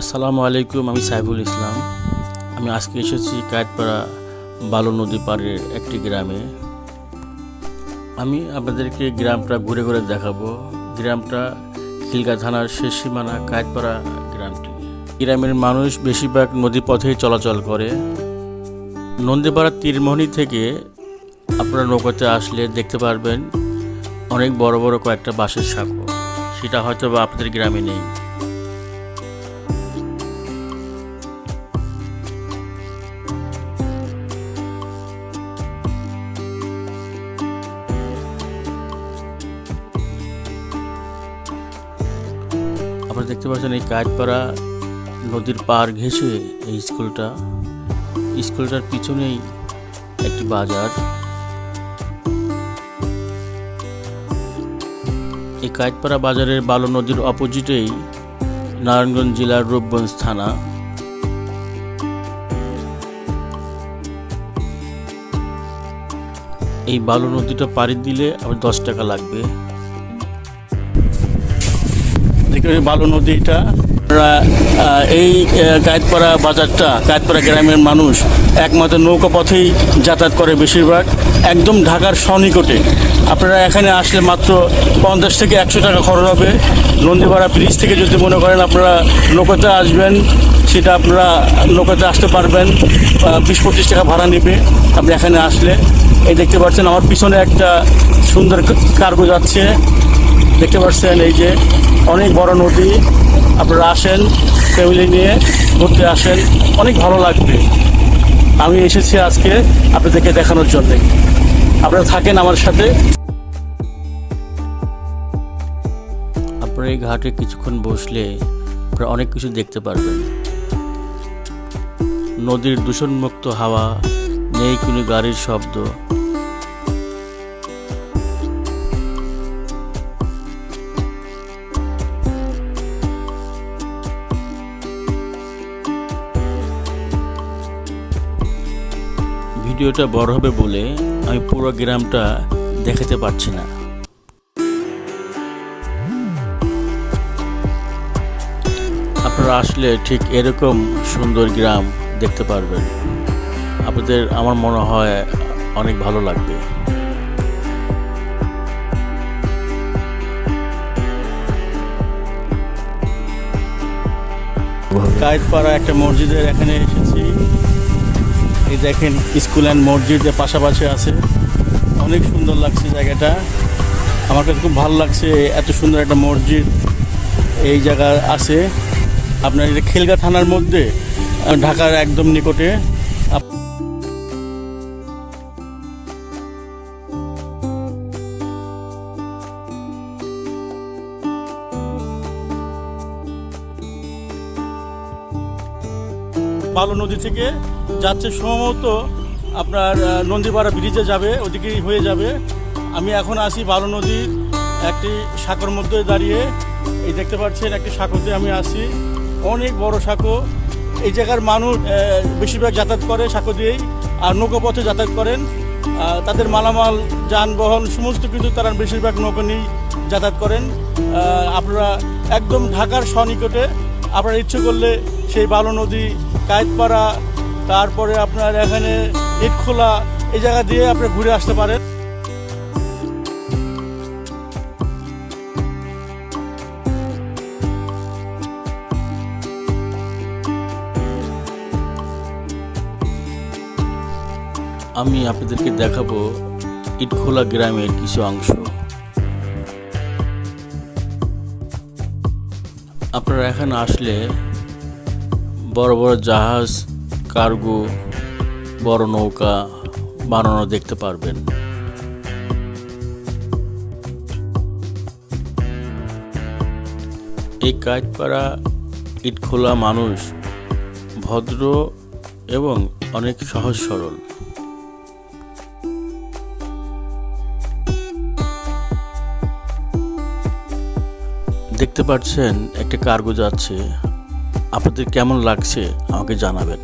আসসালামু আলাইকুম, আমি সাইফুল ইসলাম। আমি আজকে এসেছি কায়েতপাড়া বালু নদী পাড়ের একটি গ্রামে। আমি আপনাদেরকে গ্রামটা ঘুরে ঘুরে দেখাবো। গ্রামটা খিলগা থানার শেষ সীমানা কায়েতপাড়া গ্রামটি। গ্রামের মানুষ বেশিরভাগ নদী পথেই চলাচল করে। নন্দীপাড়া তীরমোহনী থেকে আপনারা নৌকাতে আসলে দেখতে পারবেন অনেক বড় বড় কয়েকটা বাঁশের সাঁকো। সেটা হয়তো বা আপনাদের গ্রামে নেই। দেখতে পাচ্ছেন এই কাঠপাড়া নদীর পার ঘেঁষে এই স্কুলটা। স্কুলটার পিছনেই একটি বাজার। এই কাঠপাড়া বাজারের বালু নদীর অপোজিটেই নারায়ণগঞ্জ জেলার রূপগঞ্জ থানা। এই বালু নদীটা পাড়ি দিলে আমার দশ টাকা লাগবে। বালু নদীটা এই কায়েতপাড়া বাজারটা কায়েতপাড়া গ্রামের মানুষ একমাত্র নৌকা পথেই যাতায়াত করে বেশিরভাগ, একদম ঢাকার সনিকটে আপনারা এখানে আসলে মাত্র পঞ্চাশ থেকে একশো টাকা খরচ হবে। নন্দীপাড়া ব্রিজ থেকে যদি মনে করেন আপনারা নৌকাতে আসবেন, সেটা আপনারা নৌকাতে আসতে পারবেন বিশ পঁচিশ টাকা ভাড়া নেবে আপনি এখানে আসলে। এই দেখতে পাচ্ছেন, আমার পিছনে একটা সুন্দর কার্গো যাচ্ছে। দেখতে পাচ্ছেন এই যে অনেক বড় নদী, আপনারা আসেন ফ্যামিলি নিয়ে ঘুরতে আসেন, অনেক ভালো লাগবে। আমি এসেছি আজকে আপনাদেরকে দেখানোর জন্য। আপনারা থাকেন আমার সাথে। আপনারা এই ঘাটে কিছুক্ষণ বসলে আপনারা অনেক কিছু দেখতে পারবেন। নদীর দূষণমুক্ত হাওয়া, নেই কোনো গাড়ির শব্দ। ভিডিওটা বড় হবে বলে আমি পুরো গ্রামটা দেখাতে পারছি না। আপনারা আসলে ঠিক এরকম সুন্দর গ্রাম দেখতে পারবেন। আপনাদের আমার মনে হয় অনেক ভালো লাগবে। কায়েতপাড়া একটা মসজিদের এখানে এসেছি। এই দেখেন স্কুল অ্যান্ড মসজিদের পাশাপাশি আছে। অনেক সুন্দর লাগছে জায়গাটা। আমার কাছে খুব ভালো লাগছে এত সুন্দর একটা মসজিদ এই জায়গা আছে। আপনার এটা খেলগা থানার মধ্যে ঢাকার একদম নিকটে। বালু নদী থেকে যাচ্ছে সম্ভবত আপনার নন্দীপাড়া ব্রিজে যাবে, ওদিকেই হয়ে যাবে। আমি এখন আসি বালু নদীর একটি সাঁকোর মধ্যে দাঁড়িয়ে। এই দেখতে পাচ্ছেন একটি সাঁকোতে আমি আসি। অনেক বড় সাঁকো। এই জায়গার মানুষ বেশিরভাগ যাতায়াত করে সাঁকো দিয়েই, আর নৌকো পথে যাতায়াত করেন। তাদের মালামাল, যানবাহন, সমস্ত কিছু তারা বেশিরভাগ নৌকো নিয়েই যাতায়াত করেন। আপনারা একদম ঢাকার সনিকটে আপনারা ইচ্ছে করলে সেই বালু নদী, কায়েতপাড়া, তারপরে আপনার এখানে ইটখোলা, এই জায়গা দিয়ে আপনি ঘুরে আসতে পারেন। আমি আপনাদেরকে দেখাবো ইটখোলা গ্রামের কিছু অংশ। আপনারা এখানে আসলে বড় বড় জাহাজ, কার্গো, বড় নৌকা বানানো দেখতে পারবেন। এই কাঠপাড়া ইটখোলা মানুষ, ভদ্র এবং অনেক সহজ সরল। দেখতে পাচ্ছেন একটা কার্গো যাচ্ছে। আপনাদের কেমন লাগছে আমাকে জানাবেন।